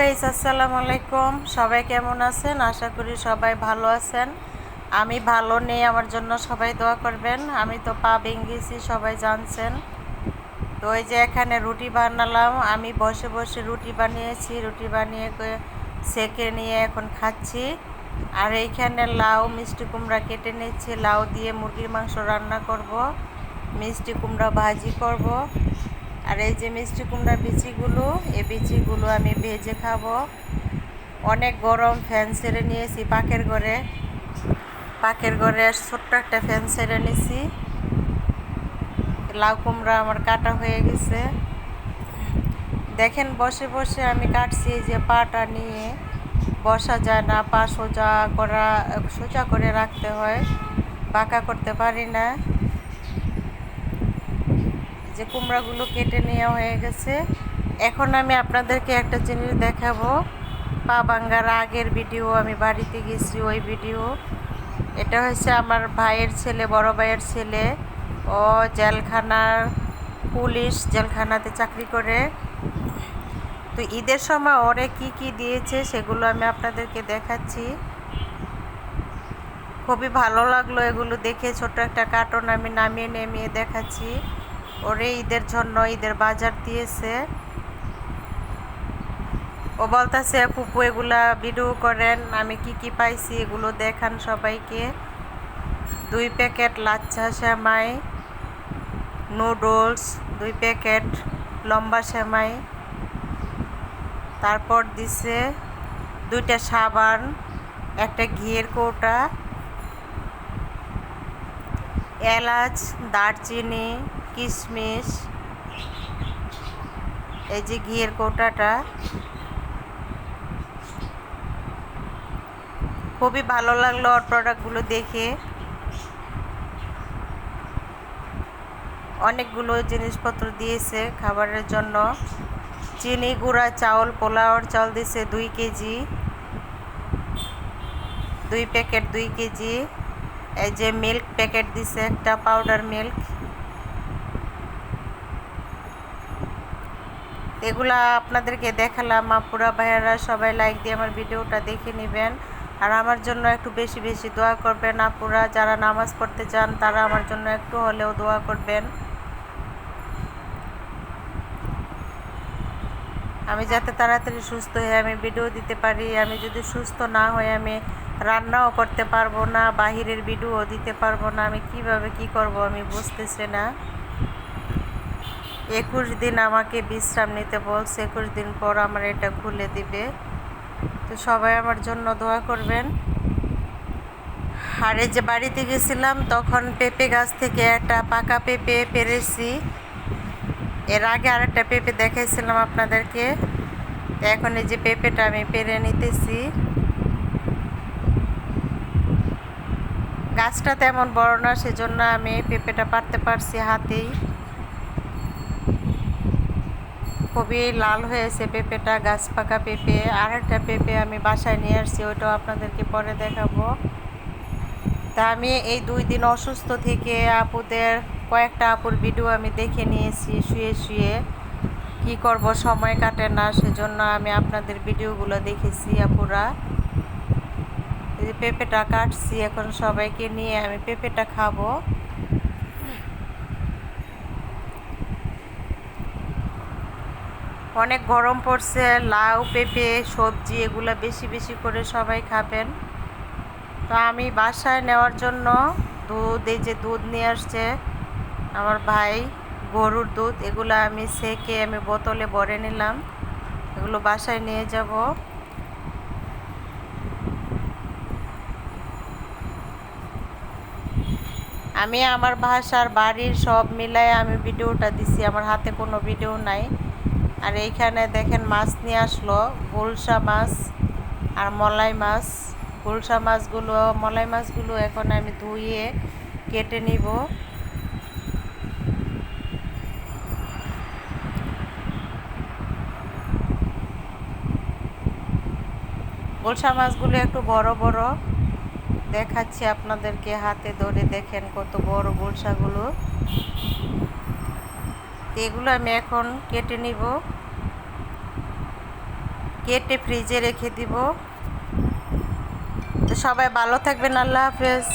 Guys আসসালামু আলাইকুম। সবাই কেমন আছেন? আশা করি সবাই ভালো আছেন। আমি ভালো নেই, আমার জন্য সবাই দোয়া করবেন। আমি তো পা ভেঙেছি, সবাই জানছেন। তো ওই যে এখানে রুটি বানালাম, আমি বসে বসে রুটি বানিয়েছি, রুটি বানিয়ে সেকে নিয়ে এখন খাচ্ছি। আর এইখানে লাউ, মিষ্টি কুমড়া কেটে নিচ্ছি। লাউ দিয়ে মুরগির মাংস রান্না করব, মিষ্টি কুমড়া ভাজি করব। আর এই যে মিষ্টি কুমড়ার বিচিগুলো, এই বিচিগুলো আমি ভেজে খাব। অনেক গরম ফ্যান ছেড়ে নিয়েছি পাকের ঘরে। পাকের ঘরে ছোট্ট একটা ফ্যান ছেড়ে নিয়েছি লাউ কুমড়া আমার কাটা হয়ে গেছে। দেখেন বসে বসে আমি কাটছি যে পাটা নিয়ে। বসা যায় না, পা সোজা করা, সোজা করে রাখতে হয়। বাঁকা করতে পারি না। যে কুমড়াগুলো কেটে নেওয়া হয়ে গেছে। এখন আমি আপনাদেরকে একটা জিনিস দেখাবো। পা বাঙ্গার আগের ভিডিও, আমি বাড়িতে গেছি ওই ভিডিও। এটা হচ্ছে আমার ভাইয়ের ছেলে, বড় ভাইয়ের ছেলে। ও জেলখানার পুলিশ, জেলখানাতে চাকরি করে। তো ঈদের সময় ওরে কি কি দিয়েছে সেগুলো আমি আপনাদেরকে দেখাচ্ছি। খুবই ভালো লাগল এগুলো দেখে ছোট একটা কার্টন আমি নামিয়ে নেমিয়ে দেখাচ্ছি। ওরে ঈদের জন্য ঈদের বাজার দিয়েছে। ও বলতেছে, ফুপু, এগুলা ভিডিও করেন, আমি কি কি পাইছি এগুলো দেখান সবাইকে। দুই প্যাকেট লাচ্ছা শ্যামাই নুডলস, দুই প্যাকেট লম্বা শ্যামাই তারপর দিছে দুইটা সাবান, একটা ঘিয়ের কৌটা, এলাচ, দারচিনি কিশমিশ এই যে ঘিয়ের কৌটাটা। খুবই ভালো লাগল ওর প্রোডাক্টগুলো দেখে। অনেকগুলো জিনিসপত্র দিয়েছে খাবারের জন্য। চিনি গুঁড়া, চাউল পোলাওর চাউল দিছে দুই কেজি। দুই প্যাকেট দুই কেজি। এই যে মিল্ক প্যাকেট দিছে একটা পাউডার মিল্ক এগুলা আপনাদেরকে দেখালাম। আপুরা ভাইয়ারা সবাই লাইক দিয়ে আমার ভিডিওটা দেখে নেবেন। আর আমার জন্য একটু বেশি বেশি দোয়া করবেন আপুরা। যারা নামাজ পড়তে চান, তারা আমার জন্য একটু হলেও দোয়া করবেন। আমি যাতে তাড়াতাড়ি সুস্থ হয়ে আমি ভিডিও দিতে পারি। আমি যদি সুস্থ না হয়ে আমি রান্নাও করতে পারব না, বাহিরের ভিডিও দিতে পারব না, আমি কীভাবে কি করব আমি বুঝতেছি না। একুশ দিন আমাকে বিশ্রাম নিতে বলছে, একুশ দিন পর আমার এটা খুলে দিবে। তো সবাই আমার জন্য দোয়া করবেন। আর যে বাড়িতে গেছিলাম, তখন পেঁপে গাছ থেকে একটা পাকা পেঁপে পেরেছি। এর আগে আরেকটা পেঁপে দেখাইছিলাম আপনাদেরকে। এখন এই যে পেঁপেটা আমি পেরে নিতেছি। গাছটা তেমন বড় না, সেজন্য আমি পেঁপেটা পারতে পারছি হাতেই। খুবই লাল হয়েছে পেঁপেটা, গাছ পাকা পেঁপে। আর একটা পেঁপে আমি বাসায় নিয়ে আসছি, ওইটাও আপনাদেরকে পরে দেখাবো। তা আমি এই দুই দিন অসুস্থ থেকে আপুদের, কয়েকটা আপুর ভিডিও আমি দেখে নিয়েছি, শুয়ে শুয়ে। কি করব, সময় কাটে না, সেজন্য আমি আপনাদের ভিডিওগুলো দেখেছি আপুরা। এই পেঁপেটা কাটছি, এখন সবাইকে নিয়ে আমি পেঁপেটা খাব। অনেক গরম পড়ছে, লাউ, পেঁপে, সবজি, এগুলো বেশি বেশি করে সবাই খাবেন। তো আমি বাসায় নেওয়ার জন্য দুধ, এই যে দুধ নিয়ে আসছে আমার ভাই, গরুর দুধ, এগুলো আমি সেকে আমি বোতলে ভরে নিলাম। এগুলো বাসায় নিয়ে যাব। আমি আমার ভাষার বাড়ির সব মিলায় আমি ভিডিওটা দিছি, আমার হাতে কোনো ভিডিও নাই। আর এইখানে দেখেন মাছ নিয়ে আসলো, গুলশা মাছ আর মলাই মাছ। গুলশা মাছগুলো, মলাই মাছগুলো এখন আমি ধুয়ে কেটে নিব। গুলশা মাছগুলো একটু বড় বড় দেখাচ্ছি আপনাদেরকে, হাতে ধরে দেখেন কত বড় গুলশাগুলো এগুলো আমি এখন কেটে নিব। কেটে ফ্রিজে রেখে দিব। তো সবাই ভালো থাকবেন, আল্লাহ হাফেজ।